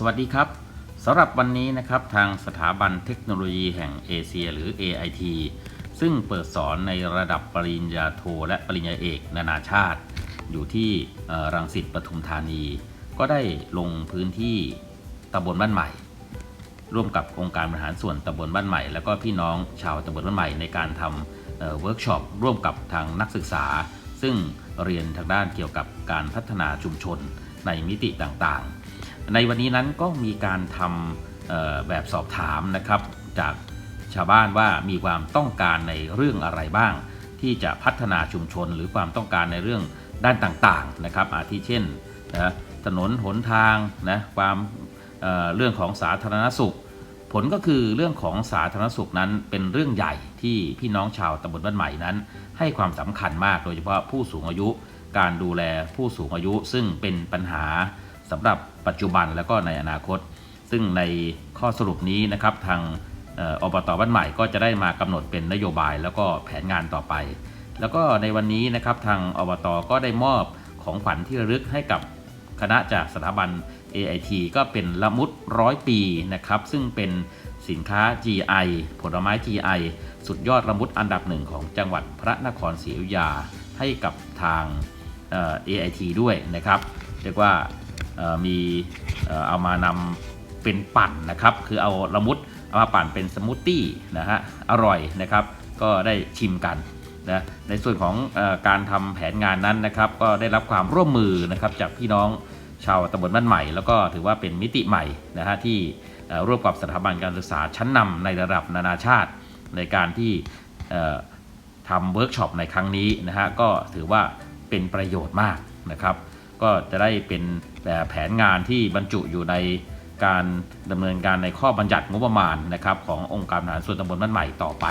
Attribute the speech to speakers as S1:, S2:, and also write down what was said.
S1: สวัสดีครับสำหรับวันนี้นะครับทางสถาบันเทคโนโลยีแห่งเอเชีย หรือ AIT ซึ่งเปิดสอนในระดับปริญญาโทและปริญญาเอกนานาชาติ อยู่ที่รังสิตปทุมธานี ก็ได้ลงพื้นที่ตำบลบ้านใหม่ ร่วมกับองค์การบริหารส่วนตำบลบ้านใหม่ แล้วก็พี่น้องชาวตำบลบ้านใหม่ในการทำเวิร์กช็อปร่วมกับทางนักศึกษา ซึ่งเรียนทางด้านเกี่ยวกับการพัฒนาชุมชนในมิติต่างๆ ในวันนี้นั้นก็มีการทำแบบสอบถามนะครับจากชาวบ้านว่ามีความต้องการในเรื่องอะไรบ้าง ที่จะพัฒนาชุมชนหรือความต้องการในเรื่องด้านต่างๆนะครับอาทิเช่นนะถนนหนทางนะความเเรื่องของสาธารณสุข ผลก็คือเรื่องของสาธารณสุขนั้นเป็นเรื่องใหญ่ที่พี่น้องชาวตำบลบ้านใหม่นั้น ให้ความสำคัญมากโดยเฉพาะผู้สูงอายุ การดูแลผู้สูงอายุซึ่งเป็นปัญหา สำหรับปัจจุบันแล้วก็ในอนาคต ซึ่งในข้อสรุปนี้นะครับทางอบตบ้านใหม่ก็จะได้มากำหนดเป็นนโยบายแล้วก็แผนงานต่อไป แล้วก็ในวันนี้นะครับทางอบตก็ได้มอบของขวัญที่ระลึกให้กับคณะจากสถาบัน AIT ก็เป็นละมุดร้อยปีนะครับซึ่งเป็นสินค้า GI ผลไม้ GI สุดยอดละมุดอันดับหนึ่งของจังหวัดพระนครศรีอยุธยาให้กับทาง AIT ด้วยนะครับ เรียกว่า มีเอามานำเป็นปั่นนะครับ คือเอาละมุดเอามาปั่นเป็นสมูทตี้นะฮะอร่อยนะครับ ก็ได้ชิมกันนะในส่วนของอการทำแผนงานนั้นนะครับ ก็ได้รับความร่วมมือนะครับจากพี่น้องชาวตำบลบ้านใหม่ แล้วก็ถือว่าเป็นมิติใหม่นะฮะที่ร่วมกับสถาบันการศึกษาชั้นนำในระดับนานาชาติ ในการที่ทำเวิร์กช็อปในครั้งนี้นะฮะก็ถือว่าเป็นประโยชน์มากนะครับ ก็จะได้เป็นแผนงานที่บรรจุอยู่ในการดำเนินการในข้อบัญญัติงบประมาณนะครับขององค์การบริหารส่วนตำบลบ้านใหม่ต่อไป